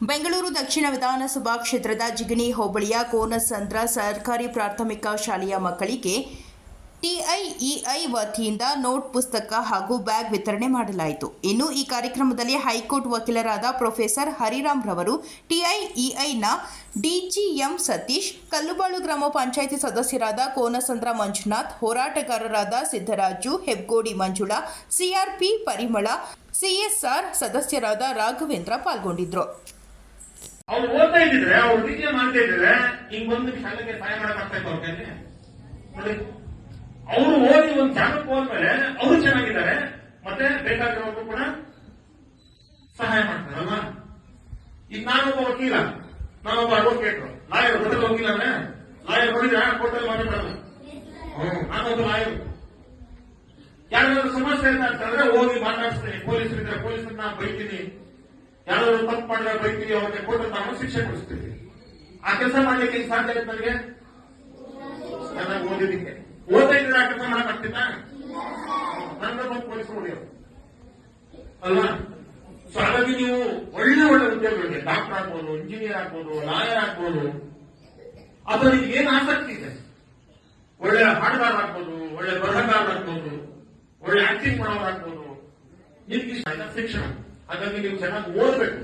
ಬೆಂಗಳೂರು ದಕ್ಷಿಣ ವಿಧಾನಸಭಾ ಕ್ಷೇತ್ರದ ಜಿಗಣಿ ಹೋಬಳಿಯ ಕೋನಸಂದ್ರ ಸರ್ಕಾರಿ ಪ್ರಾಥಮಿಕ ಶಾಲೆಯ ಮಕ್ಕಳಿಗೆ ಟಿಐಇಐ ವತಿಯಿಂದ ನೋಟ್ ಪುಸ್ತಕ ಹಾಗೂ ಬ್ಯಾಗ್ ವಿತರಣೆ ಮಾಡಲಾಯಿತು. ಇನ್ನು ಈ ಕಾರ್ಯಕ್ರಮದಲ್ಲಿ ಹೈಕೋರ್ಟ್ ವಕೀಲರಾದ ಪ್ರೊಫೆಸರ್ ಹರಿರಾಮ್ ರವರು, ಟಿಐಇಐನ ಡಿಜಿಎಂ ಸತೀಶ್, ಕಲ್ಲುಬಾಳು ಗ್ರಾಮ ಪಂಚಾಯಿತಿ ಸದಸ್ಯರಾದ ಕೋನಸಂದ್ರ ಮಂಜುನಾಥ್, ಹೋರಾಟಗಾರರಾದ ಸಿದ್ದರಾಜು, ಹೆಬ್ಗೋಡಿ ಮಂಜುಳಾ, ಸಿಆರ್ಪಿ ಪರಿಮಳ, ಸಿಎಸ್ಆರ್ ಸದಸ್ಯರಾದ ರಾಘವೇಂದ್ರ ಪಾಲ್ಗೊಂಡಿದ್ರು ಅವ್ರು ಓದ್ತಾ ಇದ್ದಿದ್ರೆ, ಅವ್ರು ವಿದ್ಯೆ ಮಾಡ್ತಾ ಇದ್ರೆ ಹಿಂಗ್ ಬಂದು ಶಾಲೆಗೆ ಸಹಾಯ ಮಾಡಕ್ ಆಗ್ತಾ ಇತ್ತು ಅವ್ರಿಗೆ ಅವರು ಓದಿ ಒಂದು ಜಾಗಕ್ಕೆ ಹೋದ್ಮೇಲೆ ಅವರು ಚೆನ್ನಾಗಿದ್ದಾರೆ, ಮತ್ತೆ ಬೇಕಾಗಿರೋರು ಕೂಡ ಸಹಾಯ ಮಾಡ್ತಾರೆ, ಅಲ್ವಾ? ಈಗ ನಾನೊಬ್ಬ ವಕೀಲ, ನಾನೊಬ್ಬ ಅಡ್ವೊಕೇಟ್ ಲಾಯರ್ ಹೋಟೆಲ್ ವಕೀಲ ಲಾಯರ್ ನೋಡಿದ್ರೆ ಕೋರ್ಟಲ್ಲಿ ಮಾತಾಡಲ್ಲ ನಾನೊಬ್ಬ ಲಾಯರ್. ಯಾರಾದ್ರೂ ಸಮಸ್ಯೆ ಅಂತ ಅಂತಂದ್ರೆ, ಹೋಗಿ ಮಾತಾಡಿಸ್ತೀನಿ. ಪೊಲೀಸರಿದ್ರೆ ಪೊಲೀಸರನ್ನ ಬೈತೀನಿ. ಯಾರಾದ್ರೂ ತಪ್ಪು ಮಾಡಿದ್ರೆ ಬೈತೀವಿ ಅವ್ರಿಗೆ ಕೊಟ್ಟು ನಾವು ಶಿಕ್ಷೆ ಕೊಡಿಸ್ತೀವಿ. ಆ ಕೆಲಸ ಮಾಡ್ಲಿಕ್ಕೆ ಸಾಧ್ಯ ಇತ್ತು ನನಗೆ ಚೆನ್ನಾಗಿ ಓದಿದ್ದಕ್ಕೆ. ಓದ್ತಾ ಇದ್ರೆ ಆ ಕೆಲಸ ಮಾಡಕ್ ನನ್ನ ಬಂದು ಪೊಲೀಸ್ ಹೊಡೆಯೋರು ಅಲ್ವಾ? ಸೊ ಹಾಗಾಗಿ ನೀವು ಒಳ್ಳೆ ಒಳ್ಳೆ ಉದ್ಯೋಗಗಳಿಗೆ ಡಾಕ್ಟರ್ ಆಗ್ಬೋದು ಇಂಜಿನಿಯರ್ ಆಗ್ಬೋದು ಲಾಯರ್ ಆಗ್ಬೋದು, ಅಥವಾ ನಿಮ್ಗೆ ಏನ್ ಆಸಕ್ತಿ ಇದೆ? ಒಳ್ಳೆ ಹಾಡುಗಾರ ಆಗ್ಬೋದು, ಒಳ್ಳೆ ಬರಹಗಾರ ಆಗ್ಬೋದು, ಒಳ್ಳೆ ಆಕ್ಟಿಂಗ್ ಮಾಡೋರಾಗ್ಬೋದು ನಿಮ್ಗೆ ಶಿಕ್ಷಣ? ಹಾಗಾಗಿ ನೀವು ಚೆನ್ನಾಗಿ ಓದಬೇಕು.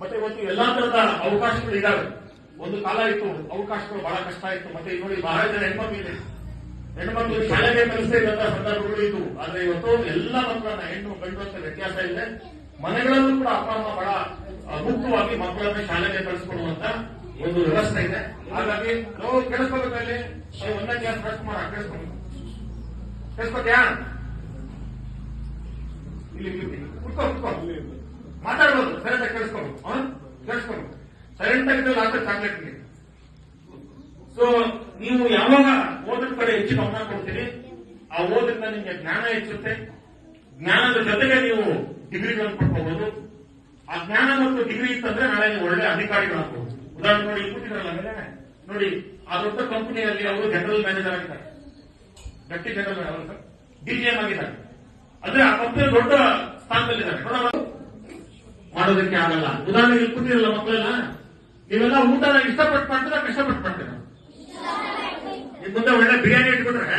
ಮತ್ತೆ ಇವತ್ತು ಎಲ್ಲಾ ತರದ ಅವಕಾಶಗಳು ಇದಾವೆ ಒಂದು ಕಾಲ ಇತ್ತು, ಅವಕಾಶಗಳು ಬಹಳ ಕಷ್ಟ ಇತ್ತು. ಮತ್ತೆ ನೋಡಿ ಬಹಳ ಜನ ಹೆಣ್ಮಕ್ಳು ಇದೆ. ಹೆಣ್ಮಕ್ಳು ಶಾಲೆಗೆ ಕಲಿಸದೇ ಇರುವಂತಹ ಸಂದರ್ಭಗಳು ಇತ್ತು ಆದ್ರೆ ಇವತ್ತು ಎಲ್ಲ ಮಕ್ಕಳನ್ನ ಹೆಣ್ಣು ಗಂಡು ಅಂತ ವ್ಯತ್ಯಾಸ ಇದೆ. ಮನೆಗಳಲ್ಲೂ ಕೂಡ ಅಪ್ಪ, ಅಮ್ಮ ಬಹಳ ಮುಖ್ಯವಾಗಿ ಮಕ್ಕಳನ್ನ ಶಾಲೆಗೆ ಕಳಿಸ್ಕೊಡುವಂತ ಒಂದು ವ್ಯವಸ್ಥೆ ಇದೆ. ಹಾಗಾಗಿ ನಾವು ಕೇಳಿಸ್ಕೋಬೇಕಲ್ಲಿ ಒಂದನೇ ಕ್ಲಾಸ್ ರಾಜ್ಕುಮಾರ್ ಕೇಳಿಸ್ಕೋಬೇಕು ಕೇಳಿಸ್ಕೊತ್ಯಾ ಇಲ್ಲಿ ಇಲ್ಲಿ, ಇಲ್ಲಿ. ಕುತ್ಕೋ ಕುತ್ಕೋ ಮಾತಾಡ್ಬೋದು ಸೈಲೆಂಟ್ ಆಗಿ ಕೇಳಿಸ್ಕೊಂಡು. ಕೇಳಿಸ್ಕೊಂಡು ಸೈಲೆಂಟ್ ಆಗಿದ್ದಲ್ಲಿ ಆದ್ರೆ ಚಾಕ್ಲೇಟ್ ನೀಡಿ ಸೊ ನೀವು ಯಾವಾಗ ಓದಿನ ಕಡೆ ಹೆಚ್ಚು ಗಮನ ಕೊಡ್ತೀರಿ? ಆ ಓದಿಂದ ನಿಮಗೆ ಜ್ಞಾನ ಹೆಚ್ಚುತ್ತೆ. ಜ್ಞಾನದ ಜೊತೆಗೆ ನೀವು ಡಿಗ್ರಿಗಳನ್ನು ಪಡ್ಕೋಬಹುದು ಆ ಜ್ಞಾನ ಮತ್ತು ಡಿಗ್ರಿ ಇತ್ತಂದ್ರೆ ನಾಳೆ ನೀವು ಒಳ್ಳೆ ಅಧಿಕಾರಿಗಳಾಗಬಹುದು ಉದಾಹರಣೆ ನೋಡಿ, ಕೂತಿದ್ರಲ್ಲ ಮೇಲೆ? ನೋಡಿ, ಆ ದೊಡ್ಡ ಕಂಪನಿಯಲ್ಲಿ ಅವರು ಜನರಲ್ ಮ್ಯಾನೇಜರ್ ಆಗಿದ್ದಾರೆ. ಡೆಪ್ಟಿ ಜನರಲ್ ಮ್ಯಾನೇಜರ್ ಡಿಜಿಎಂ ಆಗಿದ್ದಾರೆ. ಅಂದ್ರೆ ಆ ಕಂಪನಿ ದೊಡ್ಡ ಸ್ಥಾನದಲ್ಲಿದ್ದಾರೆ ಮಾಡೋದಕ್ಕೆ ಆಗಲ್ಲ. ಉದಾಹರಣೆಗೆ ಇಲ್ಲಿ ಕೂತಿರಲ್ಲ ಮಕ್ಕಳೆಲ್ಲ ನೀವೆಲ್ಲ ಊಟನ ಇಷ್ಟಪಟ್ಟು ಮಾಡ್ತೀರಾ, ಕಷ್ಟಪಟ್ಟು ಮಾಡ್ತೀರಾ? ನಿಮ್ ಮುಂದೆ ಒಳ್ಳೆ ಬಿರಿಯಾನಿ ಇಟ್ಬಿಟ್ರೆ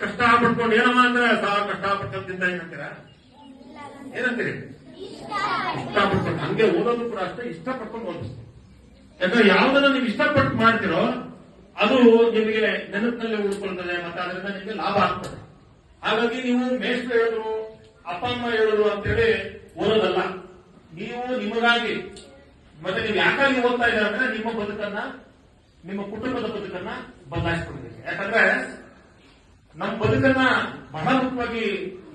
ಕಷ್ಟ ಪಟ್ಕೊಂಡು ಏನಮ್ಮ ಅಂದ್ರೆ ಸಾವಿರ ಕಷ್ಟ ಪಡ್ಕೊಂಡು ತಿಂದ ಏನಂತೀರಾ? ಏನಂತೀರಿ ಇಷ್ಟಪಡ್ಕೊಂಡು ಹಂಗೆ ಓದೋದು ಕೂಡ ಅಷ್ಟೇ ಇಷ್ಟಪಡ್ಕೊಂಡು ಓದಿಸ್ತೀವಿ ಯಾಕಂದ್ರೆ ಯಾವ್ದನ್ನ ನೀವು ಇಷ್ಟಪಟ್ಟು ಮಾಡ್ತಿರೋ, ಅದು ನಿಮಗೆ ನೆನಪಿನಲ್ಲಿ ಉಳ್ಕೊಳ್ತದೆ, ಮತ್ತೆ ಅದರಿಂದ ನಿಮಗೆ ಲಾಭ ಆಗ್ತದೆ. ಹಾಗಾಗಿ ನೀವು ಮೇಷ್ಟ್ರು ಅಪ್ಪ, ಅಮ್ಮ ಹೇಳೋದು ಅಂತೇಳಿ ಓದೋದಲ್ಲ. ನೀವು ನಿಮಗಾಗಿ, ಮತ್ತೆ ನೀವು ಯಾಕಾಗಿ ಓದ್ತಾ ಇದ್ದಾರೆ ಅಂದ್ರೆ ನಿಮ್ಮ ಬದುಕನ್ನ, ನಿಮ್ಮ ಕುಟುಂಬದ ಬದುಕನ್ನ ಬದಲಾಯಿಸ್ಕೊಂಡಿದ್ದೀರಿ ಯಾಕಂದ್ರೆ ನಮ್ಮ ಬದುಕನ್ನ ಬಹಳ ಮುಖ್ಯವಾಗಿ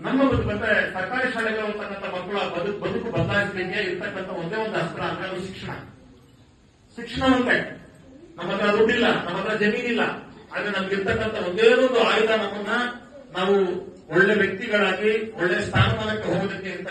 ನಮ್ಮ ಬದುಕು ಅಂದ್ರೆ ಸರ್ಕಾರಿ ಶಾಲೆಗೆ ಹೋಗ್ತಕ್ಕಂಥ ಮಕ್ಕಳ ಬದುಕು ಬದುಕು ಬದಲಾಯಿಸಲಿಕ್ಕೆ ಇರ್ತಕ್ಕಂಥ ಒಂದೇ ಒಂದು ಅಸ್ತ್ರ ಅಂದ್ರೆ ಅದು ಶಿಕ್ಷಣ. ಶಿಕ್ಷಣ ಒಂದೇ ನಮ್ಮ ಹತ್ರ ದುಡ್ಡಿಲ್ಲ, ನಮ್ಮ ಹತ್ರ ಜಮೀನಿಲ್ಲ. ಆದ್ರೆ ನಮ್ಗೆ ಇರ್ತಕ್ಕಂಥ ಒಂದೇ ಒಂದು ಆಯುಧ ನಮ್ಮನ್ನ ನಾವು ಒಳ್ಳೆ ವ್ಯಕ್ತಿಗಳಾಗಿ ಒಳ್ಳೆ ಸ್ಥಾನಮಾನಕ್ಕೆ ಹೋಗೋದಕ್ಕೆ